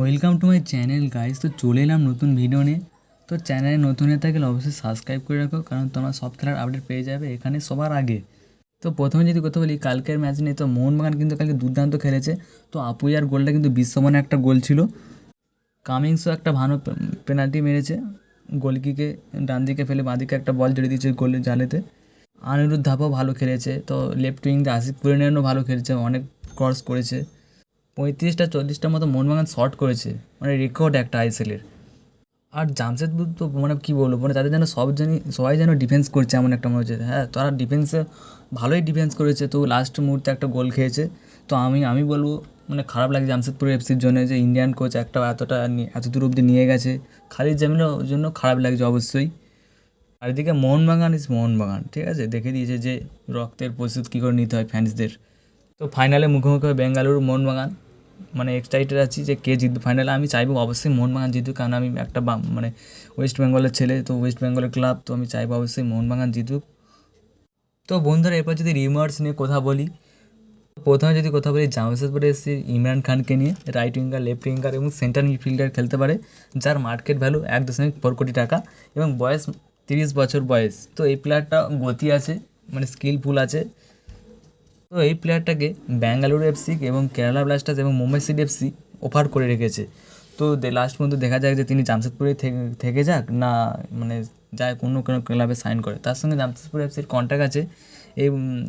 Welcome to my channel guys তো চলে এলাম নতুন ভিডিও নিয়ে। তো চ্যানেলে নতুন হয়ে থাকলে অবশ্যই সাবস্ক্রাইব করে রাখো, কারণ তোমরা সব খেলার আপডেট পেয়ে যাবে এখানে সবার আগে। তো প্রথমে যদি কথা বলি, কালকের ম্যাচ নিয়ে, তো মোহনবাগান কিন্তু কালকে দুর্দান্ত খেলেছে। তো আপুইয়ার গোলটা কিন্তু বিশ্বমানে একটা গোল ছিল। কামিংসও একটা ভালো পেনাল্টি মেরেছে। গোলকিকে ডান দিকে ফেলে বাঁদিকে একটা বল জড়িয়ে দিয়েছে গোলের জালেতে। আনিরুদ্ধ ধাপাও ভালো খেলেছে। তো লেফট উইংতে আশিক পুরিনারায়ণও ভালো খেলেছে, অনেক ক্রস করেছে। পঁয়ত্রিশটা, চল্লিশটার মতো মোহনবাগান শর্ট করেছে। মানে রেকর্ড একটা আইএসএলের আর জামশেদপুর তো মানে কী বলব মানে তাদের যেন সব জানি, সবাই যেন ডিফেন্স করছে এমন একটা মনে হচ্ছে। হ্যাঁ তারা ডিফেন্সে ভালোই ডিফেন্স করেছে। তো লাস্ট মুহূর্তে একটা গোল খেয়েছে। তো আমি আমি বলব মানে খারাপ লাগে জামশেদপুর এফসির জন্য যে ইন্ডিয়ান কোচ একটা এতটা এত দূর অবধি নিয়ে গেছে। খালিদ জামিনের জন্য খারাপ লাগছে অবশ্যই। আর এদিকে মোহনবাগান ইস মোহনবাগান ঠিক আছে? দেখে দিয়েছে যে রক্তের প্রস্তুত কী করে নিতে হয় ফ্যান্সদের তো ফাইনালে মুখোমুখি হবে বেঙ্গালুরু মোহনবাগান মানে এক্সাইটেড আছি যে কে জিতবে। ফাইনালে আমি চাইব অবশ্যই মোহনবাগান জিতুক, কারণ আমি একটা মানে ওয়েস্ট বেঙ্গলের ছেলে, তো ওয়েস্ট বেঙ্গলের ক্লাব তো আমি চাইব অবশ্যই মোহনবাগান জিতুক। তো বন্ধুরা, এরপর যদি রিমার্স নিয়ে কথা বলি, প্রথমে যদি কথা বলি জামশেদপুরে এসেছি ইমরান খানকে নিয়ে রাইট উইঙ্গার লেফট উইঙ্গার এবং সেন্টার মিডফিল্ডার খেলতে পারে, যার মার্কেট ভ্যালু এক দশমিক ফোর কোটি টাকা এবং বয়স তিরিশ বছর বয়স। তো এই প্লেয়ারটা গতি আছে মানে স্কিলফুল আছে তো এই প্লেয়ারটাকে ব্যাঙ্গালুরু এফসি এবং কেরালা ব্লাস্টার্স এবং মুম্বাই সিটি এফসি অফার করে রেখেছে। তো লাস্ট পর্যন্ত দেখা যাক যে তিনি জামশেদপুরে থেকে যাক না মানে যায় কোনো কোনো ক্লাবে সাইন করে। তার সঙ্গে জামশেদপুর এফসির কন্ট্রাক্ট আছে। এই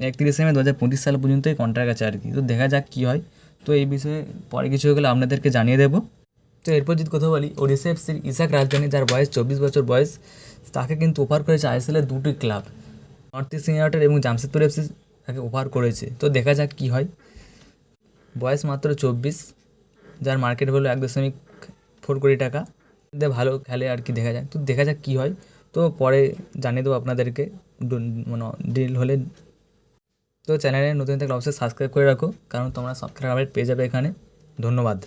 একত্রিশে মে দু হাজার পঁচিশ সাল পর্যন্ত এই কন্ট্রাক্ট আছে আর কি। তো দেখা যাক কী হয়। তো এই বিষয়ে পরে কিছু হয়ে গেলে আপনাদেরকে জানিয়ে দেবো। তো এরপর যদি কথা বলি ওড়িশা এফসির ইসাক রাজধানী, যার বয়স চব্বিশ বছর বয়স, তাকে কিন্তু অফার করেছে আইএসএলের দুটি ক্লাব নর্থ ইস্ট ইউনাইটেড এবং জামশেদপুর এফসি তাকে ওভার করেছে। তো দেখা যাক কি হয়। বয়স মাত্র চব্বিশ, যার মার্কেট ভ্যালু এক দশমিক ফোর কোটি টাকা। ভালো খেলে আর কি দেখা যাক তো দেখা যাক কী হয়। তো পরে জানিয়ে দেবো আপনাদেরকে। মানে ডিল হলে। তো চ্যানেলে নতুন থাকলে অবশ্যই সাবস্ক্রাইব করে রাখো। কারণ তোমরা সাবস্ক্রাইব আপডেট পেয়ে যাবে এখানে। ধন্যবাদ।